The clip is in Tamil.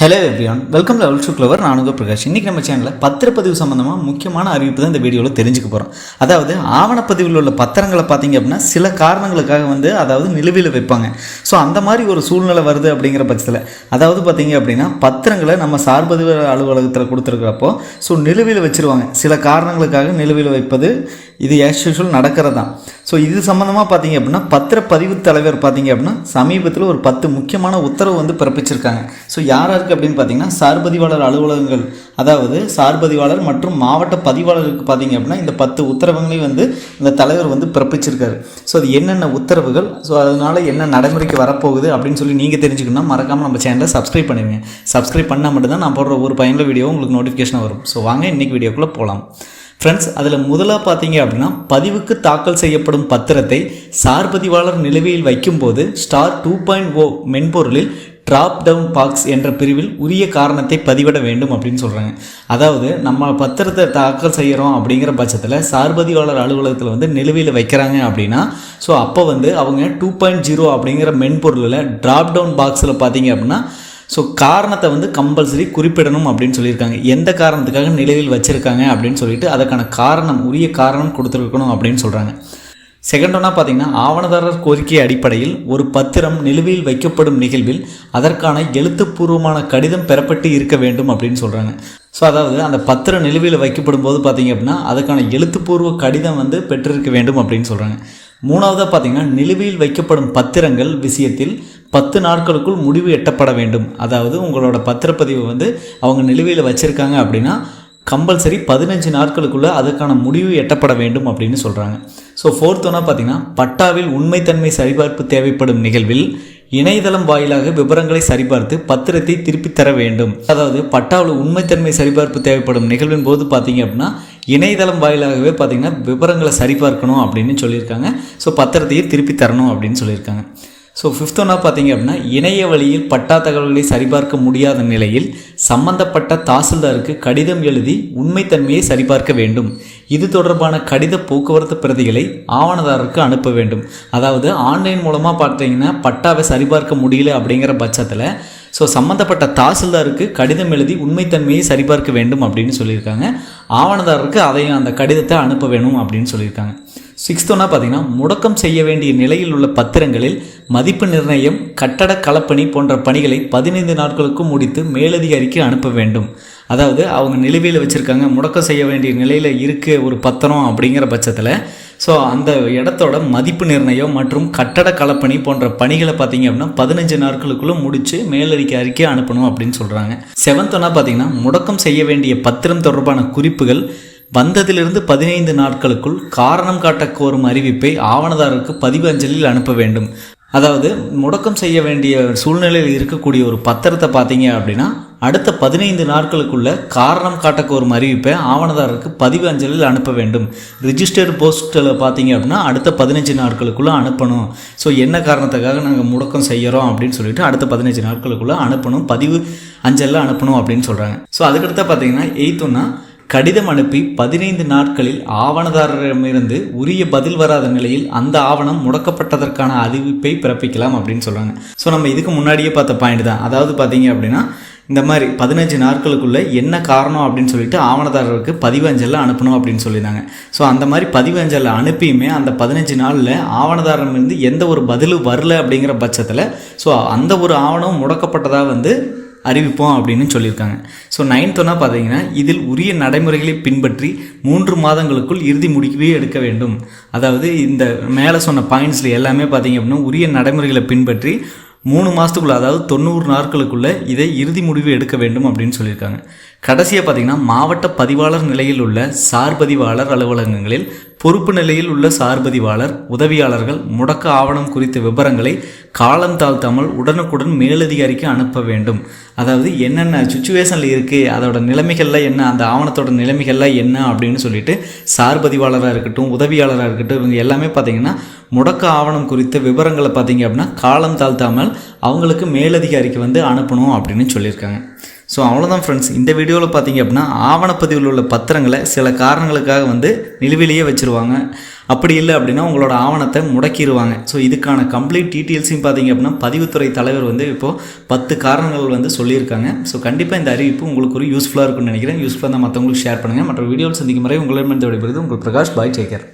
Hello everyone welcome level to clever நான் உங்கள் பிரகாஷ். இன்றைக்கி நம்ம சேனலில் பத்திரப்பதிவு சம்மந்தமாக முக்கியமான அறிவிப்பு தான் இந்த வீடியோவில் தெரிஞ்சுக்க போகிறோம் அதாவது ஆவணப்பதிவில் உள்ள பத்திரங்களை பார்த்தீங்க அப்படின்னா சில காரணங்களுக்காக வந்து அதாவது நிலுவையில் வைப்பாங்க. ஸோ அந்த மாதிரி ஒரு சூழ்நிலை வருது அப்படிங்கிற பட்சத்தில் அதாவது பார்த்தீங்க அப்படின்னா பத்திரங்களை நம்ம சார்பதிவு அலுவலகத்தில் கொடுத்துருக்கிறப்போ ஸோ நிலுவையில் வச்சுருவாங்க. சில காரணங்களுக்காக நிலுவையில் வைப்பது இது ஆஸ் யூஷுவல் நடக்கிறது தான் ஸோ இது சம்மந்தமாக பார்த்தீங்க அப்படின்னா பத்திரப்பதிவு தலைவர் பார்த்தீங்க அப்படின்னா சமீபத்தில் ஒரு பத்து முக்கியமான உத்தரவு வந்து பிறப்பிச்சிருக்காங்க. ஸோ யாராருக்கு அப்படின்னு பார்த்தீங்கன்னா சார்பதிவாளர் அலுவலகங்கள் அதாவது சார்பதிவாளர் மற்றும் மாவட்ட பதிவாளருக்கு பார்த்தீங்க அப்படின்னா இந்த பத்து உத்தரவுகளையும் வந்து இந்த தலைவர் வந்து பிறப்பிச்சிருக்காரு. ஸோ அது என்னென்ன உத்தரவுகள்? ஸோ அதனால் என்ன நடைமுறைக்கு வரப்போகுது அப்படின்னு சொல்லி நீங்கள் தெரிஞ்சுக்கணும்னா மறக்காமல் நம்ம சேனலை சப்ஸ்கிரைப் பண்ணுவீங்க சப்ஸ்கிரைப் பண்ணால் மட்டும்தான் நான் போடுற ஒரு பயனுள்ள வீடியோ உங்களுக்கு நோட்டிஃபிகேஷன் வரும். ஸோ வாங்க இன்றைக்கி வீடியோக்குள்ளே போகலாம் ஃப்ரெண்ட்ஸ் அதில் முதலாக பார்த்தீங்க அப்படின்னா பதிவுக்கு தாக்கல் செய்யப்படும் பத்திரத்தை சார்பதிவாளர் நிலுவையில் வைக்கும்போது ஸ்டார் டூ பாயிண்ட் ஓ மென்பொருளில் ட்ராப் டவுன் பாக்ஸ் என்ற பிரிவில் உரிய காரணத்தை பதிவிட வேண்டும் அப்படின்னு சொல்கிறாங்க அதாவது நம்ம பத்திரத்தை தாக்கல் செய்கிறோம் அப்படிங்கிற பட்சத்தில் சார்பதிவாளர் அலுவலகத்தில் வந்து நிலுவையில் வைக்கிறாங்க அப்படின்னா ஸோ அப்போ வந்து அவங்க டூ பாயிண்ட் ஜீரோ அப்படிங்கிற மென்பொருளில் ட்ராப் டவுன் பாக்ஸில் பார்த்தீங்க அப்படின்னா ஸோ காரணத்தை வந்து கம்பல்சரி குறிப்பிடணும் அப்படின்னு சொல்லியிருக்காங்க. எந்த காரணத்துக்காக நிலையில் வச்சுருக்காங்க அப்படின்னு சொல்லிட்டு அதற்கான காரணம் உரிய காரணம் கொடுத்துருக்கணும் அப்படின்னு சொல்கிறாங்க செகண்ட் ஒன்றா பார்த்தீங்கன்னா ஆவணதாரர் கோரிக்கை அடிப்படையில் ஒரு பத்திரம் நிலுவையில் வைக்கப்படும் நிகழ்வில் அதற்கான எழுத்துப்பூர்வமான கடிதம் பெறப்பட்டு இருக்க வேண்டும் அப்படின்னு சொல்கிறாங்க ஸோ அதாவது அந்த பத்திரம் நிலுவையில் வைக்கப்படும் போது பார்த்தீங்க அப்படின்னா அதுக்கான எழுத்துப்பூர்வ கடிதம் வந்து பெற்றிருக்க வேண்டும் அப்படின்னு சொல்கிறாங்க மூணாவதாக பார்த்தீங்கன்னா நிலுவையில் வைக்கப்படும் பத்திரங்கள் விஷயத்தில் பத்து நாட்களுக்குள் முடிவு எட்டப்பட வேண்டும். அதாவது உங்களோட பத்திரப்பதிவு வந்து அவங்க நிலுவையில் வச்சுருக்காங்க அப்படின்னா கம்பல்சரி பதினஞ்சு நாட்களுக்குள்ளே அதுக்கான முடிவு எட்டப்பட வேண்டும் அப்படின்னு சொல்கிறாங்க ஸோ ஃபோர்த் ஒன்றா பார்த்தீங்கன்னா பட்டாவில் உண்மைத்தன்மை சரிபார்ப்பு தேவைப்படும் நிகழ்வில் இணையதளம் வாயிலாக விவரங்களை சரிபார்த்து பத்திரத்தை திருப்பி தர வேண்டும். அதாவது பட்டாவில் உண்மைத்தன்மை சரிபார்ப்பு தேவைப்படும் நிகழ்வின் போது பார்த்தீங்க அப்படின்னா இணையதளம் வாயிலாகவே பார்த்தீங்கன்னா விவரங்களை சரிபார்க்கணும் அப்படின்னு சொல்லியிருக்காங்க. ஸோ பத்திரத்தையே திருப்பி தரணும் அப்படின்னு சொல்லியிருக்காங்க. ஸோ ஃபிஃப்த் ஒன்றா பார்த்தீங்க அப்படின்னா இணைய வழியில் பட்டா தகவல்களை சரிபார்க்க முடியாத நிலையில் சம்பந்தப்பட்ட தாசில்தாருக்கு கடிதம் எழுதி உண்மைத்தன்மையை சரிபார்க்க வேண்டும். இது தொடர்பான கடித போக்குவரத்து பிரதிகளை ஆவணதாரருக்கு அனுப்ப வேண்டும். அதாவது ஆன்லைன் மூலமாக பார்த்தீங்கன்னா பட்டாவை சரிபார்க்க முடியல அப்படிங்கிற பட்சத்தில் ஸோ சம்மந்தப்பட்ட தாசில்தாருக்கு கடிதம் எழுதி உண்மைத்தன்மையை சரிபார்க்க வேண்டும் அப்படின்னு சொல்லியிருக்காங்க. ஆவணதாரருக்கு அதையும் அந்த கடிதத்தை அனுப்ப வேணும் அப்படின்னு சொல்லியிருக்காங்க. சிக்ஸ்த்தோனா பார்த்தீங்கன்னா முடக்கம் செய்ய வேண்டிய நிலையில் உள்ள பத்திரங்களில் மதிப்பு நிர்ணயம் கட்டட களப்பணி போன்ற பணிகளை பதினைந்து நாட்களுக்கும் முடித்து மேலதிகாரிக்கு அனுப்ப வேண்டும். அதாவது அவங்க நிலுவையில் வச்சுருக்காங்க முடக்கம் செய்ய வேண்டிய நிலையில் இருக்க ஒரு பத்திரம் அப்படிங்கிற பட்சத்தில் ஸோ அந்த இடத்தோட மதிப்பு நிர்ணயம் மற்றும் கட்டட களப்பணி போன்ற பணிகளை பார்த்தீங்க அப்படின்னா பதினஞ்சு நாட்களுக்குள்ளே முடித்து மேலதிக அறிக்கை அனுப்பணும் அப்படின்னு சொல்கிறாங்க செவன்த் ஒன்றா பார்த்தீங்கன்னா முடக்கம் செய்ய வேண்டிய பத்திரம் தொடர்பான குறிப்புகள் வந்ததிலிருந்து பதினைந்து நாட்களுக்குள் காரணம் காட்ட கோரும் அறிவிப்பை ஆவணதாரருக்கு பதிவு அஞ்சலில் அனுப்ப வேண்டும். அதாவது முடக்கம் செய்ய வேண்டிய சூழ்நிலையில் இருக்கக்கூடிய ஒரு பத்திரத்தை பார்த்தீங்க அப்படின்னா அடுத்த பதினைந்து நாட்களுக்குள்ள காரணம் காட்டக்க ஒரு அறிவிப்பை ஆவணதாரருக்கு பதிவு அஞ்சலில் அனுப்ப வேண்டும். ரிஜிஸ்டர்டு போஸ்ட்டில் பார்த்தீங்க அப்படின்னா அடுத்த பதினஞ்சு நாட்களுக்குள்ளே அனுப்பணும். ஸோ என்ன காரணத்துக்காக நாங்கள் முடக்கம் செய்கிறோம் அப்படின்னு சொல்லிட்டு அடுத்த பதினஞ்சு நாட்களுக்குள்ளே அனுப்பணும். பதிவு அஞ்சலில் அனுப்பணும் அப்படின்னு சொல்கிறாங்க ஸோ அதுக்கடுத்த பார்த்தீங்கன்னா எயித்துன்னா கடிதம் அனுப்பி பதினைந்து நாட்களில் ஆவணதாரரிடமிருந்து உரிய பதில் வராத நிலையில் அந்த ஆவணம் முடக்கப்பட்டதற்கான அறிவிப்பை பிறப்பிக்கலாம் அப்படின்னு சொல்கிறாங்க ஸோ நம்ம இதுக்கு முன்னாடியே பார்த்த பாயிண்ட் தான். அதாவது பார்த்தீங்க அப்படின்னா இந்த மாதிரி பதினஞ்சு நாட்களுக்குள்ளே என்ன காரணம் அப்படின்னு சொல்லிட்டு ஆவணதாரருக்கு பதிவு அஞ்சலில் அனுப்பணும் அப்படின்னு சொல்லியிருந்தாங்க. ஸோ அந்த மாதிரி பதிவு அஞ்சலில் அனுப்பியுமே அந்த பதினஞ்சு நாளில் ஆவணதாரமிருந்து எந்த ஒரு பதிலும் வரல அப்படிங்கிற பட்சத்தில் ஸோ அந்த ஒரு ஆவணம் முடக்கப்பட்டதாக வந்து அறிவிப்போம் அப்படின்னு சொல்லியிருக்காங்க. ஸோ நைன்த் பார்த்தீங்கன்னா இதில் உரிய நடைமுறைகளை பின்பற்றி மூன்று மாதங்களுக்குள் இறுதி முடிக்கவே எடுக்க வேண்டும். அதாவது இந்த மேலே சொன்ன பாயிண்ட்ஸில் எல்லாமே பார்த்தீங்க அப்படின்னா உரிய நடைமுறைகளை பின்பற்றி மூணு மாதத்துக்குள்ளே அதாவது தொண்ணூறு நாட்களுக்குள்ளே இதை இறுதி முடிவு எடுக்க வேண்டும் அப்படின்னு சொல்லியிருக்காங்க. கடைசியாக பார்த்தீங்கன்னா மாவட்ட பதிவாளர் நிலையில் உள்ள சார் பதிவாளர் அலுவலகங்களில் பொறுப்பு நிலையில் உள்ள சார்பதிவாளர் உதவியாளர்கள் முடக்க ஆவணம் குறித்த விவரங்களை காலம் தாழ்த்தாமல் உடனுக்குடன் மேலதிகாரிக்கு அனுப்ப வேண்டும். அதாவது என்னென்ன சுச்சுவேஷனில் இருக்குது அதோட நிலைமைகள்லாம் என்ன அந்த ஆவணத்தோட நிலைமைகள்லாம் என்ன அப்படின்னு சொல்லிட்டு சார்பதிவாளராக இருக்கட்டும் உதவியாளராக இருக்கட்டும் இவங்க எல்லாமே பார்த்தீங்கன்னா முடக்க ஆவணம் குறித்த விவரங்களை பார்த்தீங்க அப்படின்னா காலம் தாழ்த்தாமல் அவங்களுக்கு மேலதிகாரிக்கு வந்து அனுப்பணும் அப்படின்னு சொல்லியிருக்காங்க. ஸோ அவ்வளோதான் ஃப்ரெண்ட்ஸ் இந்த வீடியோவில் பார்த்தீங்க அப்படின்னா ஆவணப்பதிவில் உள்ள பத்திரங்களை சில காரணங்களுக்காக வந்து நிலுவிலேயே வச்சுருவாங்க. அப்படி இல்லை அப்படின்னா உங்களோட ஆவணத்தை முடக்கிடுவாங்க ஸோ இதுக்கான கம்ப்ளீட் டீட்டெயில்ஸையும் பார்த்தீங்க அப்படின்னா பதிவுத்துறை தலைவர் வந்து இப்போது பத்து காரணங்கள் வந்து சொல்லியிருக்காங்க. ஸோ கண்டிப்பாக இந்த அறிவிப்பு உங்களுக்கு ஒரு யூஸ்ஃபுல்லாக இருக்கும்னு நினைக்கிறேன். யூஸ்ஃபுல்லாக தான் மற்றவங்களுக்கு ஷேர் பண்ணுங்கள் மற்ற வீடியோவில் சந்திக்கும் முறை உங்களிடமிருந்து விடைபெறுது உங்கள் பிரகாஷ் பாய் டேக்கர்